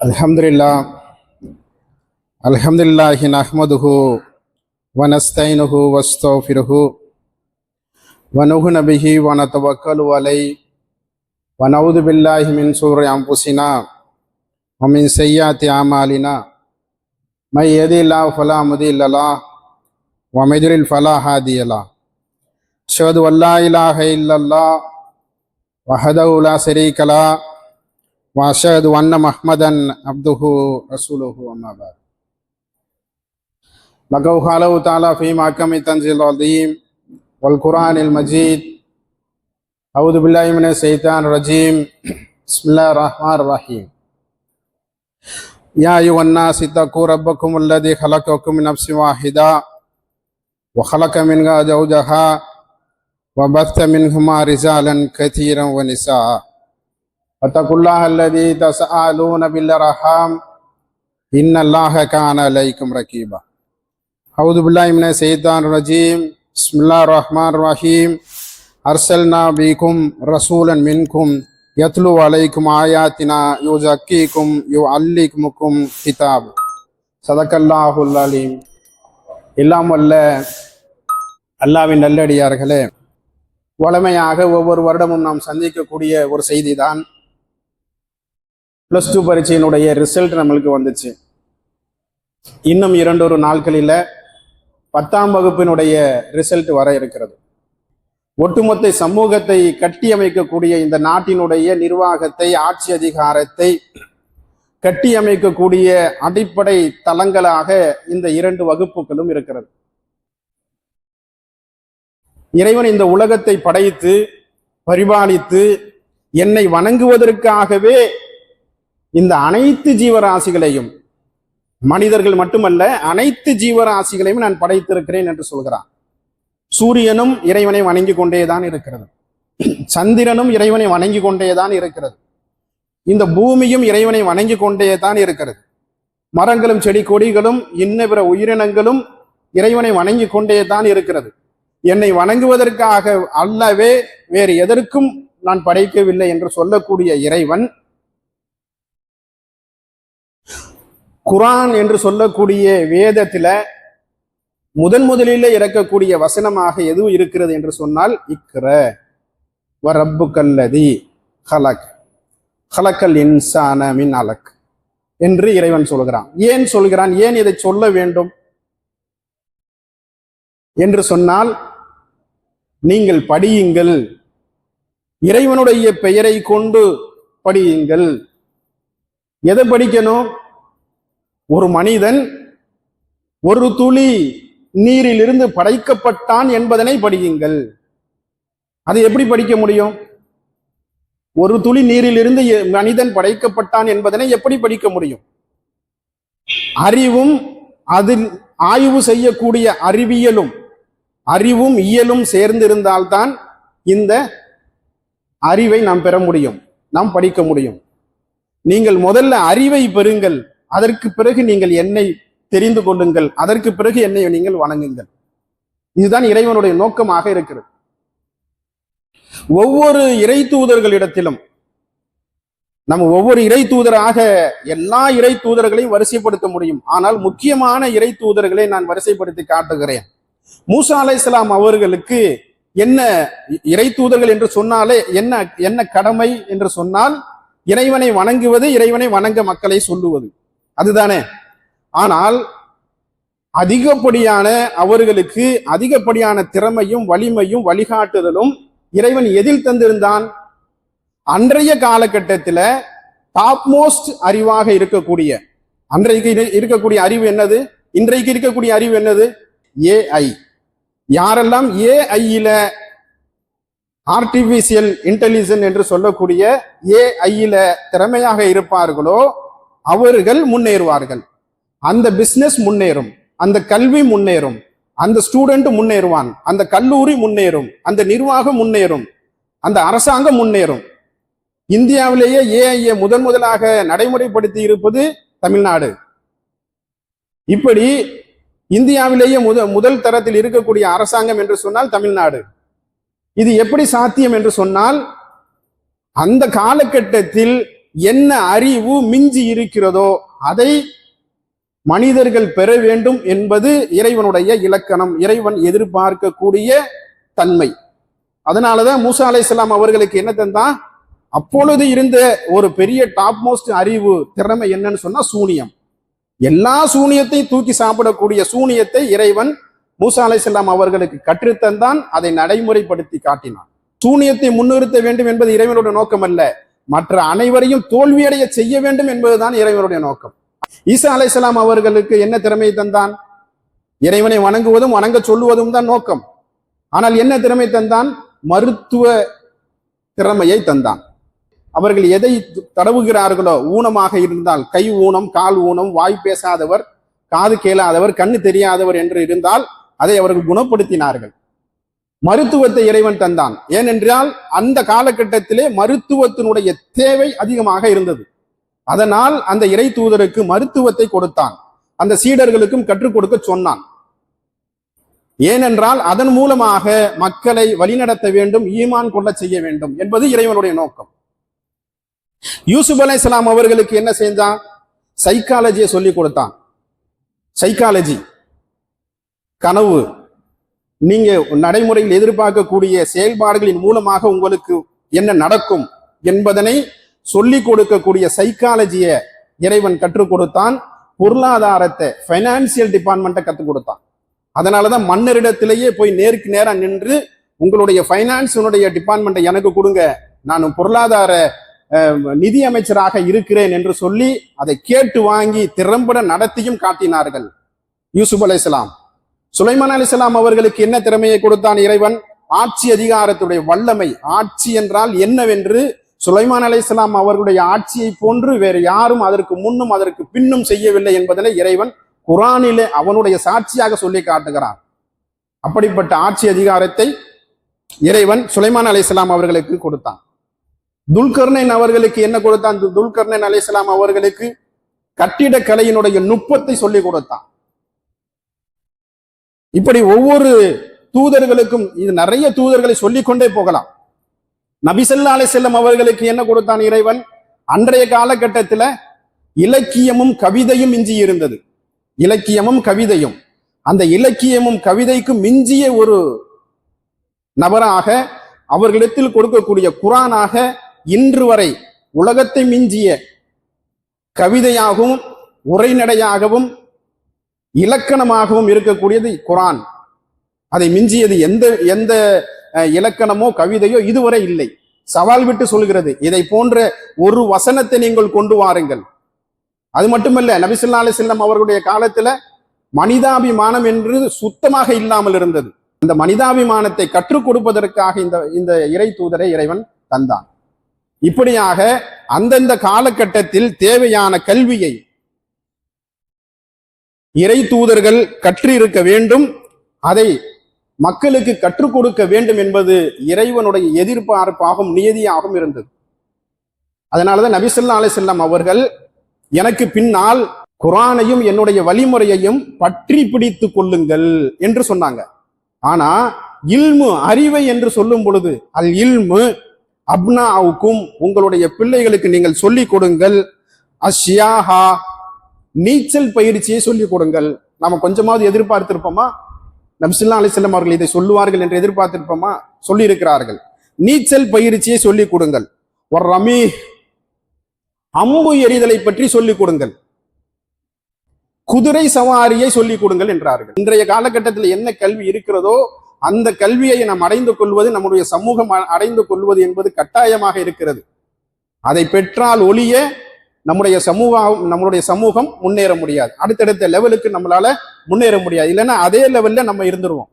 الحمد لله الحمد لله نحمده ونستعينه واستغفره ونؤمن به ونتوكل عليه ونعوذ بالله من شرور انفسنا ومن سيئات اعمالنا من يهد الله فلا مضل له ومن يضلل فلا هادي له اشهد ان لا اله الا الله وحده لا شريك له وأشهد أن محمدا عبده رسوله أما بعد. لقد قال تعالى في محكم التنزيل العظيم والقرآن المجيد أعوذ بالله من الشيطان الرجيم. بسم الله الرحمن الرحيم. يا أيها الناس اتقوا ربكم الذي خلقكم من نفس واحدة وخلق منها زوجها وبث منهما رجالا كثيرا ونساء. واتقوا الله الذي تساءلون بالارحام ان الله كان عليكم رقيبا اعوذ بالله من الشيطان الرجيم بسم الله الرحمن الرحيم ارسلنا بكم رسولا منكم يتلو عليكم آياتنا يزكيكم يعلمكم كتاب صدق الله العليم எல்லாம் வல்ல அல்லாவின் நல்லடியார்களே வளமையாக ஒவ்வொரு வருடமும் நாம் சந்திக்கக்கூடிய ஒரு செய்தி தான் ப்ளஸ் டூ பரீட்சையினுடைய ரிசல்ட் நம்மளுக்கு வந்துச்சு. இன்னும் இரண்டொரு நாட்களில் பத்தாம் வகுப்பினுடைய ரிசல்ட் வர இருக்கிறது. ஒட்டுமொத்த சமூகத்தை கட்டியமைக்கக்கூடிய இந்த நாட்டினுடைய நிர்வாகத்தை ஆட்சி அதிகாரத்தை கட்டியமைக்கக்கூடிய அடிப்படை தளங்களாக இந்த இரண்டு வகுப்புகளும் இருக்கிறது. இறைவன் இந்த உலகத்தை படைத்து பரிபாலித்து என்னை வணங்குவதற்காகவே இந்த அனைத்து ஜீவராசிகளையும் மனிதர்கள் மட்டுமல்ல அனைத்து ஜீவராசிகளையும் நான் படைத்திருக்கிறேன் என்று சொல்கிறான். சூரியனும் இறைவனை வணங்கி கொண்டேதான் இருக்கிறது. சந்திரனும் இறைவனை வணங்கி கொண்டேதான் இருக்கிறது. இந்த பூமியும் இறைவனை வணங்கி கொண்டேதான் இருக்கிறது. மரங்களும் செடி கொடிகளும் இன்ன பிற உயிரினங்களும் இறைவனை வணங்கி கொண்டே தான் இருக்கிறது. என்னை வணங்குவதற்காக அல்லவே வேறு எதற்கும் நான் படைக்கவில்லை என்று சொல்லக்கூடிய இறைவன் குரான் என்று சொல்லக்கூடிய வேதத்துல முதன் முதலில் இறக்கக்கூடிய வசனமாக எதுவும் இருக்கிறது என்று சொன்னால் இக்ர. வரப்பு கல்லதி ஹலக். ஹலக்கல் இன்சான மின் அலக் என்று இறைவன் சொல்கிறான். ஏன் சொல்கிறான்? ஏன் இதை சொல்ல வேண்டும்? என்று சொன்னால் நீங்கள் படியுங்கள். இறைவனுடைய பெயரை கொண்டு படியுங்கள். எதை படிக்கணும்? ஒரு மனிதன் ஒரு துளி நீரிலிருந்து படைக்கப்பட்டான் என்பதனை படியுங்கள். அதை எப்படி படிக்க முடியும்? ஒரு துளி நீரிலிருந்து எ- மனிதன் படைக்கப்பட்டான் என்பதனை எப்படி படிக்க முடியும்? அறிவும் அதில் ஆய்வு செய்யக்கூடிய அறிவியலும் அறிவும் இயலும் சேர்ந்திருந்தால்தான் இந்த அறிவை நாம் பெற முடியும் நாம் படிக்க முடியும். நீங்கள் முதல்ல அறிவை பெறுங்கள். அதற்கு பிறகு நீங்கள் என்னை தெரிந்து கொள்ளுங்கள். அதற்கு பிறகு என்னை நீங்கள் வணங்குங்கள். இதுதான் இறைவனுடைய நோக்கமாக இருக்கிறது. ஒவ்வொரு இறை தூதர்களிடத்திலும் நம்ம ஒவ்வொரு இறை தூதராக எல்லா இறை தூதர்களையும் வரிசைப்படுத்த முடியும். ஆனால் முக்கியமான இறை தூதர்களை நான் வரிசைப்படுத்தி காட்டுகிறேன். மூசா அலைஹிஸ்ஸலாம் அவர்களுக்கு என்ன இறை தூதர்கள் என்று சொன்னாலே என்ன என்ன கடமை என்று சொன்னால் இறைவனை வணங்குவது இறைவனை வணங்க மக்களை சொல்லுவது. அதுதானே? ஆனால் அதிகப்படியான அவர்களுக்கு அதிகப்படியான திறமையும் வலிமையும் வழிகாட்டுதலும் இறைவன் எதில் தந்திருந்தான்? அன்றைய காலகட்டத்தில் டாப் மோஸ்ட் அறிவாக இருக்கக்கூடிய அன்றைக்கு இரு- இருக்கக்கூடிய அறிவு என்னது? இன்றைக்கு இருக்கக்கூடிய அறிவு என்னது? ஏஐ யாரெல்லாம் ஏஐயில ஆர்டிபிஷியல் இன்டெலிஜென்ட் என்று சொல்லக்கூடிய ஏஐயில திறமையாக இருப்பார்களோ அவர்கள் முன்னேறுவார்கள். அந்த பிசினஸ் முன்னேறும் அந்த கல்வி முன்னேறும் அந்த ஸ்டூடெண்ட் முன்னேறுவான் அந்த கல்லூரி முன்னேறும் அந்த நிர்வாகம் முன்னேறும் அந்த அரசாங்கம் முன்னேறும். இந்தியாவிலேயே ஏஐஏ முதன் முதலாக நடைமுறைப்படுத்தி இருப்பது தமிழ்நாடு. இப்படி இந்தியாவிலேயே முத முதல் தரத்தில் இருக்கக்கூடிய அரசாங்கம் என்று சொன்னால் தமிழ்நாடு. இது எப்படி சாத்தியம் என்று சொன்னால் அந்த காலகட்டத்தில் என்ன அறிவு மிஞ்சி இருக்கிறதோ அதை மனிதர்கள் பெற வேண்டும் என்பது இறைவனுடைய இலக்கணம் இறைவன் எதிர்பார்க்கக்கூடிய தன்மை. அதனாலதான் மூசா அலைஹிஸ்ஸலாம் அவர்களுக்கு என்ன தந்தான் அப்பொழுது இருந்த ஒரு பெரிய டாப் மோஸ்ட் அறிவு திறமை என்னன்னு சொன்னா சூனியம். எல்லா சூனியத்தையும் தூக்கி சாப்பிடக்கூடிய சூனியத்தை இறைவன் மூசா அலைஹிஸ்ஸலாம் அவர்களுக்கு கற்றுத்தந்தான் அதை நடைமுறைப்படுத்தி காட்டினான். சூனியத்தை முன்னிறுத்த வேண்டும் என்பது இறைவனுடைய நோக்கம் அல்ல மற்ற அனைவரையும் தோல்வியடைய செய்ய வேண்டும் என்பதுதான் இறைவனுடைய நோக்கம். ஈசா அலைசலாம் அவர்களுக்கு என்ன திறமையை தந்தான்? இறைவனை வணங்குவதும் வணங்க சொல்லுவதும் தான் நோக்கம். ஆனால் என்ன திறமை தந்தான்? மருத்துவ திறமையை தந்தான். அவர்கள் எதை தடவுகிறார்களோ ஊனமாக இருந்தால் கை ஊனம் கால் ஊனம் வாய் பேசாதவர் காது கேளாதவர் கண்ணு தெரியாதவர் என்று இருந்தால் அதை அவர்கள் குணப்படுத்தினார்கள். மருத்துவத்தை இறைவன் தந்தான். ஏனென்றால் அந்த காலகட்டத்திலே மருத்துவத்தினுடைய தேவை அதிகமாக இருந்தது. அதனால் அந்த இறை தூதருக்கு மருத்துவத்தை கொடுத்தான். அந்த சீடர்களுக்கும் கற்றுக் கொடுக்க சொன்னான். ஏனென்றால் அதன் மூலமாக மக்களை வழிநடத்த வேண்டும் ஈமான் கொள்ள செய்ய வேண்டும் என்பது இறைவனுடைய நோக்கம். யூசுப் அலைஹிஸ்ஸலாம் அவர்களுக்கு என்ன செஞ்சான்? சைக்காலஜியை சொல்லி கொடுத்தான். சைக்காலஜி கனவு. நீங்க நடைமுறையில் எதிர்பார்க்கக்கூடிய செயல்பாடுகளின் மூலமாக உங்களுக்கு என்ன நடக்கும் என்பதனை சொல்லிக் கொடுக்கக்கூடிய சைக்காலஜியை இறைவன் கற்றுக் கொடுத்தான். பொருளாதாரத்தை ஃபைனான்சியல் டிபார்ட்மெண்ட்டை கற்றுக் கொடுத்தான். அதனாலதான் மன்னரிடத்திலேயே போய் நேருக்கு நேராக நின்று உங்களுடைய ஃபைனான்ஸினுடைய டிபார்ட்மெண்ட்டை எனக்கு கொடுங்க. நான் பொருளாதார நிதி அமைச்சராக இருக்கிறேன் என்று சொல்லி அதை கேட்டு வாங்கி திறம்பட நடத்தியும் காட்டினார்கள். யூசுப் இஸ்லாம் சுலைமான் அலிசலாம் அவர்களுக்கு என்ன திறமையை கொடுத்தான் இறைவன்? ஆட்சி அதிகாரத்துடைய வல்லமை. ஆட்சி என்றால் என்னவென்று? சுலைமான் அலைஹிஸ்ஸலாம் அவர்களுடைய ஆட்சியை போன்று வேறு யாரும் அதற்கு முன்னும் அதற்கு பின்னும் செய்யவில்லை என்பதனை இறைவன் குரானிலே அவனுடைய சாட்சியாக சொல்லி காட்டுகிறான். அப்படிப்பட்ட ஆட்சி அதிகாரத்தை இறைவன் சுலைமான் அலிசலாம் அவர்களுக்கு கொடுத்தான். துல்கர்ணன் அவர்களுக்கு என்ன கொடுத்தான்? துல்கர்ணன் துல்கர்னைன் அவர்களுக்கு கட்டிடக்கலையினுடைய நுட்பத்தை சொல்லி கொடுத்தான். இப்படி ஒவ்வொரு தூதர்களுக்கும் இது நிறைய தூதர்களை சொல்லிக்கொண்டே போகலாம். நபிசல்லா செல்லும் அவர்களுக்கு என்ன கொடுத்தான் இறைவன்? அன்றைய காலகட்டத்துல இலக்கியமும் கவிதையும் மிஞ்சி இருந்தது. இலக்கியமும் கவிதையும். அந்த இலக்கியமும் கவிதைக்கும் மிஞ்சிய ஒரு நபராக அவர்களிடத்தில் கொடுக்கக்கூடிய குரானாக இன்று வரை உலகத்தை மிஞ்சிய கவிதையாகவும் உரைநடையாகவும் இலக்கணமாகவும் இருக்கக்கூடியது குரான். அதை மிஞ்சியது எந்த எந்த இலக்கணமோ கவிதையோ இதுவரை இல்லை. சவால் விட்டு சொல்கிறது இதை போன்ற ஒரு வசனத்தை நீங்கள் கொண்டு வாருங்கள். அது மட்டுமல்ல நபிசுல்லா செல்லம் அவர்களுடைய காலத்துல மனிதாபிமானம் என்று சுத்தமாக இல்லாமல் இருந்தது. அந்த மனிதாபிமானத்தை கற்றுக் கொடுப்பதற்காக இந்த இந்த இறை தூதரை இறைவன் தந்தான். இப்படியாக அந்தந்த காலகட்டத்தில் தேவையான கல்வியை இறை தூதர்கள் கற்றிருக்க வேண்டும். அதை மக்களுக்கு கற்றுக் கொடுக்க வேண்டும் என்பது இறைவனுடைய எதிர்பார்ப்பாகவும் நியதியாகவும் இருந்தது. அதனாலதான் நபிசல்லா அலிசல்லாம் அவர்கள் எனக்கு பின்னால் குரானையும் என்னுடைய வழிமுறையையும் பற்றி பிடித்து கொள்ளுங்கள் என்று சொன்னாங்க. ஆனா இல்மு அறிவை என்று சொல்லும் பொழுது அல் இல்மு அப்னாவுக்கும் உங்களுடைய பிள்ளைகளுக்கு நீங்கள் சொல்லிக் கொடுங்கள். அஷ்யாஹா நீச்சல் பயிற்சியை சொல்லிக் கொடுங்கள். நாம கொஞ்சமாவது எதிர்பார்த்திருப்போமா? நம்சில்லா அலிசல்லம் அவர்கள் இதை சொல்லுவார்கள் என்று எதிர்பார்த்திருப்போமா? சொல்லி இருக்கிறார்கள் நீச்சல் பயிற்சியை சொல்லிக் கொடுங்கள். ஒரு ரமி அம்பு எறிதலை பற்றி சொல்லிக் கொடுங்கள். குதிரை சவாரியை சொல்லிக் கொடுங்கள் என்றார்கள். இன்றைய காலகட்டத்தில் என்ன கல்வி இருக்கிறதோ அந்த கல்வியை நாம் அடைந்து கொள்வது நம்முடைய சமூகம் அடைந்து கொள்வது என்பது கட்டாயமாக இருக்கிறது. அதை பெற்றால் ஒளிய நம்முடைய சமூகம் நம்மளுடைய சமூகம் முன்னேற முடியாது. அடுத்தடுத்த லெவலுக்கு நம்மளால முன்னேற முடியாது. இல்லைன்னா அதே லெவல்ல நம்ம இருந்துருவோம்.